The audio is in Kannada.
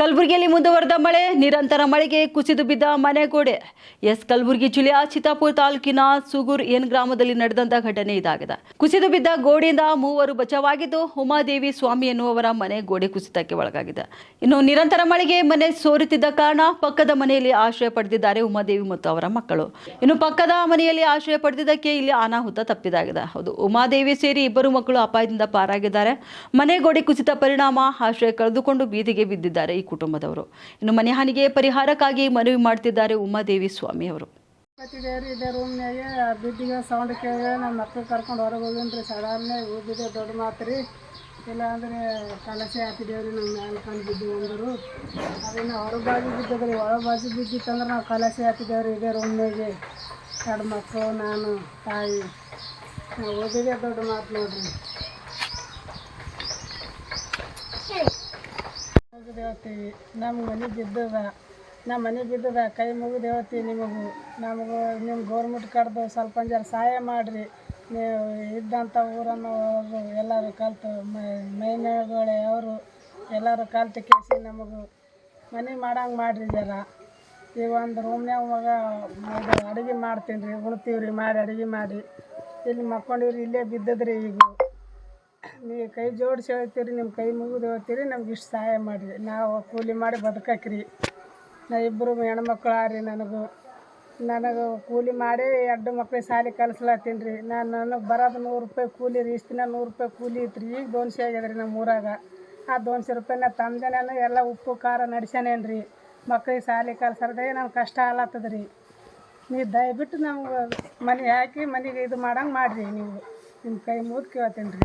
ಕಲಬುರಗಿಯಲ್ಲಿ ಮುಂದುವರೆದ ಮಳೆ, ನಿರಂತರ ಮಳೆಗೆ ಕುಸಿದು ಬಿದ್ದ ಮನೆ ಗೋಡೆ ಎಸ್ ಕಲಬುರಗಿ ಜಿಲ್ಲೆಯ ಚಿತ್ತಾಪುರ ತಾಲೂಕಿನ ಸುಗೂರ್ ಎನ್ ಗ್ರಾಮದಲ್ಲಿ ನಡೆದಂತ ಘಟನೆ ಇದಾಗಿದೆ. ಕುಸಿದು ಬಿದ್ದ ಗೋಡೆಯಿಂದ ಮೂವರು ಬಚಾವಾಗಿದ್ದು ಉಮಾದೇವಿ ಸ್ವಾಮಿ ಎನ್ನುವವರ ಮನೆ ಗೋಡೆ ಕುಸಿತಕ್ಕೆ ಒಳಗಾಗಿದೆ. ಇನ್ನು ನಿರಂತರ ಮಳೆಗೆ ಮನೆ ಸೋರುತ್ತಿದ್ದ ಕಾರಣ ಪಕ್ಕದ ಮನೆಯಲ್ಲಿ ಆಶ್ರಯ ಪಡೆದಿದ್ದಾರೆ ಉಮಾದೇವಿ ಮತ್ತು ಅವರ ಮಕ್ಕಳು. ಇನ್ನು ಪಕ್ಕದ ಮನೆಯಲ್ಲಿ ಆಶ್ರಯ ಪಡೆದಿದ್ದಕ್ಕೆ ಇಲ್ಲಿ ಅನಾಹುತ ತಪ್ಪಿದಾಗಿದೆ. ಹೌದು, ಉಮಾದೇವಿ ಸೇರಿ ಇಬ್ಬರು ಮಕ್ಕಳು ಅಪಾಯದಿಂದ ಪಾರಾಗಿದ್ದಾರೆ. ಮನೆ ಗೋಡೆ ಕುಸಿತ ಪರಿಣಾಮ ಆಶ್ರಯ ಕಳೆದುಕೊಂಡು ಬೀದಿಗೆ ಬಿದ್ದಿದ್ದಾರೆ. ಕುಟುಂಬದವರು. ಇನ್ನು ಮನೆ ಹಾನಿಗೆ ಪರಿಹಾರಕ್ಕಾಗಿ ಮನವಿ ಮಾಡ್ತಿದ್ದಾರೆ ಉಮಾದೇವಿ ಸ್ವಾಮಿ ಅವರು ಕತ್ತಿದೇವ್ರಿ ಇದೇ ರೂಮ್ನಾಗೆ ಬಿದ್ದಿಗೆ ಸೌಂಡ್ ಕೇಳಿ ನಮ್ಮ ಮಕ್ಳು ಕರ್ಕೊಂಡು ಹೊರಗೆ ಸಡನ್ನೇ ಊದಿದೆ ದೊಡ್ಡ ಮಾತು ರೀ ಇಲ್ಲ ಅಂದರೆ ಕಲಸೆ ಹಾಕಿದೇವ್ರಿ ನಮ್ಮ ಮ್ಯಾಲ ಕಂಡು ಬಿದ್ದು ಅಂದರು. ಅದನ್ನು ಹೊರ ಬಾಜು ಬಿದ್ದದ್ರಿ ಹೊರ ಬಾಜು ಬಿದ್ದಿತ್ತಂದ್ರೆ ನಾವು ಕಲಸೆ ಹಾಕಿದೇವ್ರಿ ಇದೇ ರೂಮ್ನಾಗೆ ಎರಡು ಮಕ್ಕಳು ನಾನು, ತಾಯಿ. ನಾವು ಓದಿದೆ ದೊಡ್ಡ ಮಾತು ನೋಡ್ರಿ ಮುಗಿದು ಹೇಳ್ತೀವಿ ನಮ್ಮ ಮನೆ ಬಿದ್ದದ ನಮ್ಮ ಮನೆ ಬಿದ್ದದ ಕೈ ಮುಗಿದು ಹೇಳ್ತೀವಿ ನಿಮಗೂ. ನಮಗೂ ನಿಮ್ಮ ಗೌರ್ಮೆಂಟ್ ಕಡ್ದು ಸ್ವಲ್ಪ ಜರ ಸಹಾಯ ಮಾಡಿರಿ. ನೀವು ಇದ್ದಂಥ ಊರನ್ನು ಎಲ್ಲರೂ ಕಲ್ತು ಮೈನಗಳೆ ಅವರು ಎಲ್ಲರೂ ಕಲ್ತು ಕೇಸಿ ನಮಗೂ. ಮನೆ ಮಾಡಂಗೆ ಮಾಡಿರಿ ಜರ. ಈ ಒಂದು ರೂಮ್ನ್ಯಾಗ ಮಗ ಇದು ಅಡುಗೆ ಮಾಡ್ತೀನಿ ರೀ ಉಣ್ತೀವಿ ರೀ ಮಾಡಿ ಅಡುಗೆ ಮಾಡಿ. ಇಲ್ಲಿ ಮಕ್ಕೊಂಡಿವ್ರಿ, ಇಲ್ಲೇ ಬಿದ್ದದ್ರಿ ಈಗ. ನೀವು ಕೈ ಜೋಡಿಸಿ ಹೇಳ್ತೀರಿ ನಿಮ್ಮ ಕೈ ಮುಗಿದು ಹೇಳ್ತೀರಿ, ನಮ್ಗೆ ಇಷ್ಟು ಸಹಾಯ ಮಾಡಿರಿ. ನಾವು ಕೂಲಿ ಮಾಡಿ ಬದುಕಕ್ರಿ. ನಾ ಇಬ್ಬರು ಹೆಣ್ಮಕ್ಳು ರೀ ನನಗೂ. ನನಗೆ ಕೂಲಿ ಮಾಡಿ ಎರಡು ಮಕ್ಳಿಗೆ ಸಾಲಿ ಕಲಿಸ್ಲತ್ತೀನಿ ರೀ. ನಾನು ನನಗೆ ಬರೋದು ನೂರು ರೂಪಾಯಿ ಕೂಲಿ ರೀ. ಇಷ್ಟು ನೂರು ರೂಪಾಯಿ ಕೂಲಿ ಇತ್ತು ರೀ ಈಗ ದೋನ್ಸಿ ಆಗ್ಯದ ರೀ ನಮ್ಮ ಊರಾಗ. ಆ ದೋನ್ಸಿ ರೂಪಾಯಿನ ನಾನು ಎಲ್ಲ ಉಪ್ಪು, ಖಾರ ನಡ್ಸ್ಯಾನೇನು ರೀ. ಮಕ್ಳಿಗೆ ಶಾಲೆ ಕಲ್ಸರ್ದೇ ನನಗೆ ಕಷ್ಟ ಆಲತ್ತದ ರೀ. ನೀವು ದಯವಿಟ್ಟು ನಮ್ಗೆ ಮನೆ ಹಾಕಿ ಮನೆಗೆ ಇದು ಮಾಡಂಗೆ ಮಾಡಿರಿ ನೀವು. ನಿಮ್ಮ ಕೈ ಮುಗಿದು ಕೇಳ್ತೀನಿ ರೀ